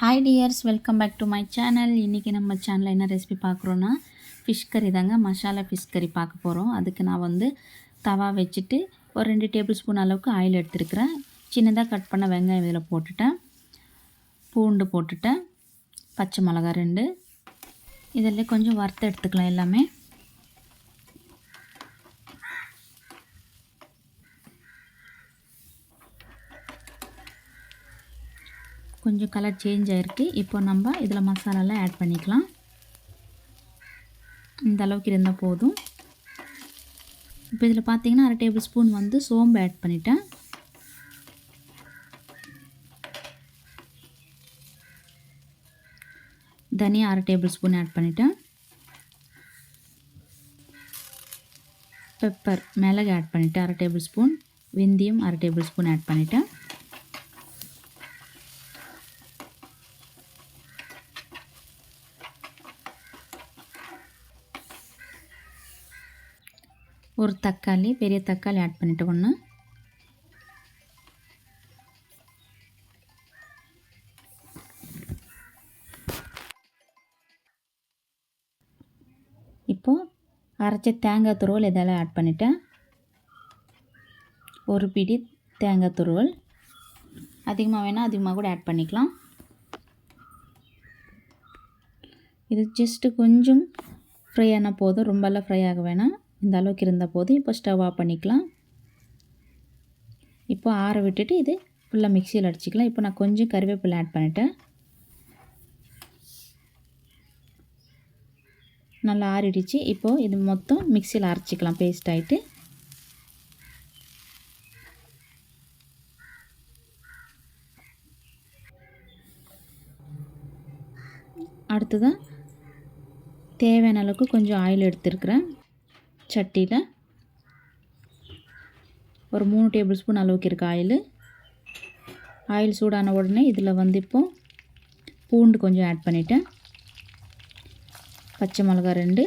Hi dears welcome back to my channel இன்றைக்கி நம்ம சேனலில் என்ன ரெசிபி பார்க்குறோன்னா ஃபிஷ் கறி தாங்க மசாலா ஃபிஷ் கறி பார்க்க போகிறோம் அதுக்கு நான் வந்து தவா வச்சுட்டு ஒரு ரெண்டு டேபிள் ஸ்பூன் அளவுக்கு ஆயில் எடுத்துருக்கிறேன். சின்னதாக கட் பண்ண வெங்காயம் இதில் போட்டுட்டேன். பூண்டு போட்டுட்டேன். பச்சை மிளகா ரெண்டு. இதில் கொஞ்சம் வறுத்து எடுத்துக்கலாம் எல்லாமே. கொஞ்சம் கலர் சேஞ்ச் ஆகிருக்கு இப்போ நம்ம இதில் மசாலாலாம் ஆட் பண்ணிக்கலாம். இந்த அளவுக்கு இருந்தால் போதும். இப்போ இதில் பார்த்தீங்கன்னா அரை டேபிள் ஸ்பூன் வந்து சோம்பு ஆட் பண்ணிட்டேன். தனியா அரை டேபிள் ஸ்பூன் ஆட் பண்ணிட்டேன். பெப்பர் மிளகு ஆட் பண்ணிவிட்டேன் அரை டேபிள் ஸ்பூன் வெந்தயம் அரை டேபிள் ஸ்பூன் ஆட் பண்ணிவிட்டேன் ஒரு தக்காளி பெரிய தக்காளி ஆட் பண்ணிவிட்டு ஒன்று இப்போது அரைச்ச தேங்காய் துருவல் இதெல்லாம் ஆட் பண்ணிட்டேன். ஒரு பிடி தேங்காய் துருவல். அதிகமாக வேணால் அதிகமாக கூட ஆட் பண்ணிக்கலாம். இது ஜஸ்ட்டு கொஞ்சம் ஃப்ரை ஆனால் போதும். ரொம்பலாம் ஃப்ரை ஆக வேணாம். இந்த அளவுக்கு இருந்தால் போதும் இப்போ ஸ்டவ் ஆஃப் பண்ணிக்கலாம். இப்போ ஆற விட்டுட்டு இது ஃபுல்லாக மிக்சியில் அடிச்சிக்கலாம். இப்போ நான் கொஞ்சம் கருவேப்பிலை ஆட் பண்ணிட்டேன். நல்லா ஆறிடுச்சு. இப்போது இது மொத்தம் மிக்சியில் அரைச்சிக்கலாம். பேஸ்ட் ஆகிட்டு அடுத்ததாக தேவையான அளவுக்கு கொஞ்சம் ஆயில் எடுத்துருக்குறேன். சட்டியில் ஒரு மூணு டேபிள் ஸ்பூன் அளவுக்கு இருக்குது ஆயில். ஆயில் சூடான உடனே இதில் வந்து இப்போது பூண்டு கொஞ்சம் ஆட் பண்ணிட்டேன். பச்சை மிளகா ரெண்டு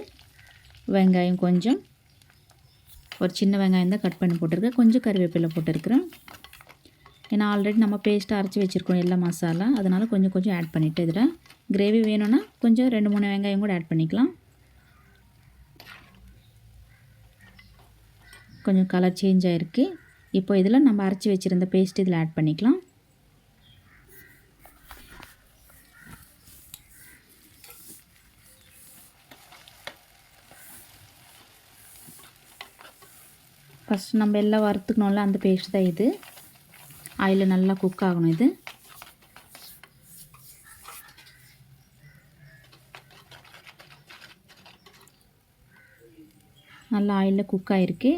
வெங்காயம் கொஞ்சம். ஒரு சின்ன வெங்காயம் தான் கட் பண்ணி போட்டிருக்கேன். கொஞ்சம் கருவேப்பிலை போட்டிருக்கிறேன். ஏன்னா ஆல்ரெடி நம்ம பேஸ்ட்டாக அரைச்சி வச்சுருக்கோம் எல்லா மசாலா அதனால் கொஞ்சம் கொஞ்சம் ஆட் பண்ணிவிட்டு இதில் கிரேவி வேணும்னா கொஞ்சம் ரெண்டு மூணு வெங்காயம் கூட ஆட் பண்ணிக்கலாம். கொஞ்சம் கலர் சேஞ்ச் ஆகிருக்கு இப்போ இதில் நம்ம அரைச்சி வச்சுருந்த பேஸ்ட் இதில் ஆட் பண்ணிக்கலாம். ஃபஸ்ட் நம்ம எல்லாம் வறுத்துக்கணும்ல அந்த பேஸ்ட் தான் இது. ஆயில் நல்லா குக் ஆகணும் இது. நல்லா ஆயிலில் குக் ஆகிருக்கு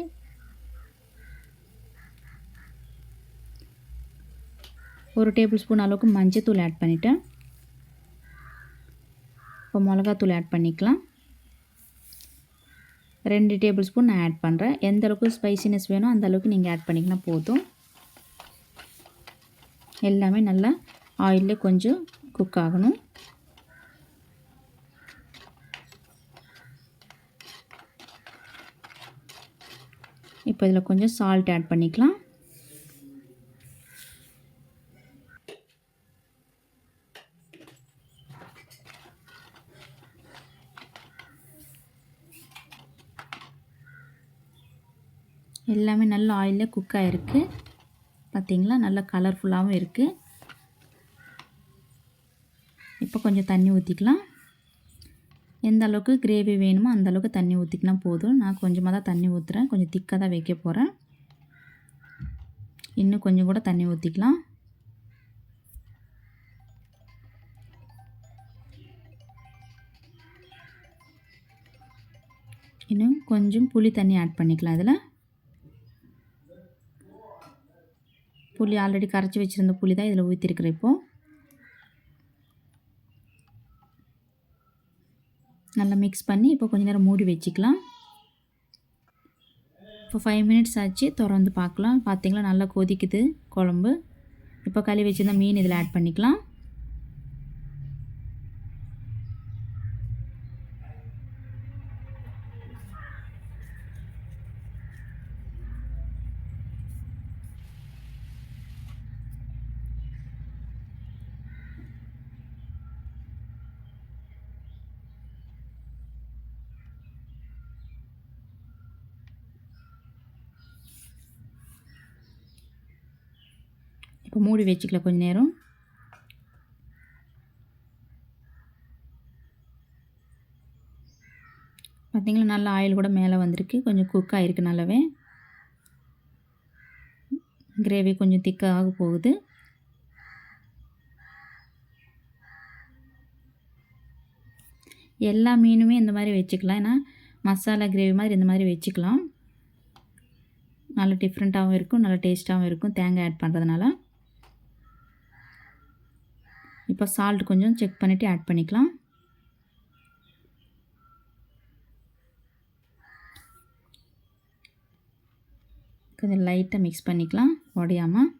ஒரு டேபிள் ஸ்பூன் அளவுக்கு மஞ்சத்தூள் ஆட் பண்ணிவிட்டேன் இப்போ மிளகாத்தூள் ஆட் பண்ணிக்கலாம். ரெண்டு டேபிள் ஸ்பூன் நான் ஆட் பண்ணுறேன் எந்த அளவுக்கு ஸ்பைசினஸ் வேணும் அந்த அளவுக்கு நீங்கள் ஆட் பண்ணிங்கன்னா போதும். எல்லாமே நல்லா ஆயிலில் கொஞ்சம் குக் ஆகணும். இப்போ இதில் கொஞ்சம் சால்ட் ஆட் பண்ணிக்கலாம். எல்லாமே நல்ல ஆயிலில் குக் ஆகிருக்கு பார்த்திங்களா நல்லா கலர்ஃபுல்லாகவும் இருக்குது இப்போ கொஞ்சம் தண்ணி ஊற்றிக்கலாம் எந்த அளவுக்கு கிரேவி வேணுமோ அந்த அளவுக்கு தண்ணி ஊற்றிக்கினா போதும். நான் கொஞ்சமாக தான் தண்ணி ஊற்றுறேன் கொஞ்சம் திக்காக தான் வைக்க போகிறேன் இன்னும் கொஞ்சம் கூட தண்ணி ஊற்றிக்கலாம் இன்னும் கொஞ்சம் புளி தண்ணி ஆட் பண்ணிக்கலாம் அதில் புளி ஆல்ரெடி கரைச்சி வச்சுருந்த புளி தான் இதில் ஊற்றிருக்கிறேன் இப்போது நல்லா மிக்ஸ் பண்ணி இப்போ கொஞ்ச நேரம் மூடி வச்சுக்கலாம். இப்போ ஃபைவ் மினிட்ஸ் ஆச்சு திறந்து பார்க்கலாம். பார்த்திங்களா நல்லா கொதிக்குது குழம்பு. இப்போ களி வச்சுருந்தா மீன் இதில் ஆட் பண்ணிக்கலாம். இப்போ மூடி வச்சுக்கலாம் கொஞ்ச நேரம். பார்த்திங்களா நல்லா ஆயில் கூட மேலே வந்திருக்கு. கொஞ்சம் குக் ஆகிருக்கு நல்லாவே. கிரேவி கொஞ்சம் திக்காக போகுது. எல்லா மீனுமே இந்த மாதிரி வச்சுக்கலாம். ஏன்னா மசாலா கிரேவி மாதிரி இந்த மாதிரி வச்சுக்கலாம். நல்லா டிஃப்ரெண்ட்டாகவும் இருக்கும் நல்லா டேஸ்ட்டாகவும் இருக்கும். தேங்காய் ஆட் பண்ணுறதுனால இப்போ சால்ட் கொஞ்சம் செக் பண்ணிவிட்டு ஆட் பண்ணிக்கலாம். கொஞ்சம் லைட்டாக மிக்ஸ் பண்ணிக்கலாம் உடையாமல்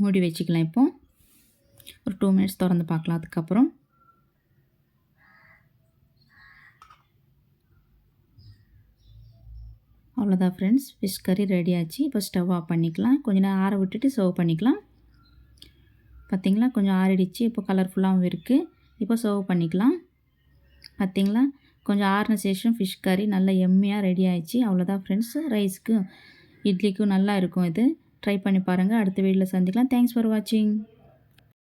மூடி வச்சுக்கலாம் இப்போது ஒரு டூ மினிட்ஸ் திறந்து பார்க்கலாம் அதுக்கப்புறம். அவ்வளோதான் ஃப்ரெண்ட்ஸ் ஃபிஷ் கறி ரெடி ஆச்சு. இப்போ ஸ்டவ் ஆஃப் பண்ணிக்கலாம். கொஞ்ச நேரம் ஆற விட்டுட்டு சர்வ் பண்ணிக்கலாம். பார்த்திங்களா? கொஞ்சம் ஆறிடுச்சு. இப்போ கலர்ஃபுல்லாகவும் இருக்குது இப்போ சர்வ் பண்ணிக்கலாம். பார்த்திங்களா? கொஞ்சம் ஆறின சேஷம் ஃபிஷ் கறி நல்லா எம்மியாக ரெடி ஆயிடுச்சு. அவ்வளோதான் ஃப்ரெண்ட்ஸ் ரைஸ்க்கும் இட்லிக்கும் நல்லா இருக்கும் இது. ட்ரை பண்ணி பாருங்கள் அடுத்த வீடியோவில் சந்திக்கலாம். தேங்க்ஸ் ஃபார் வாட்சிங்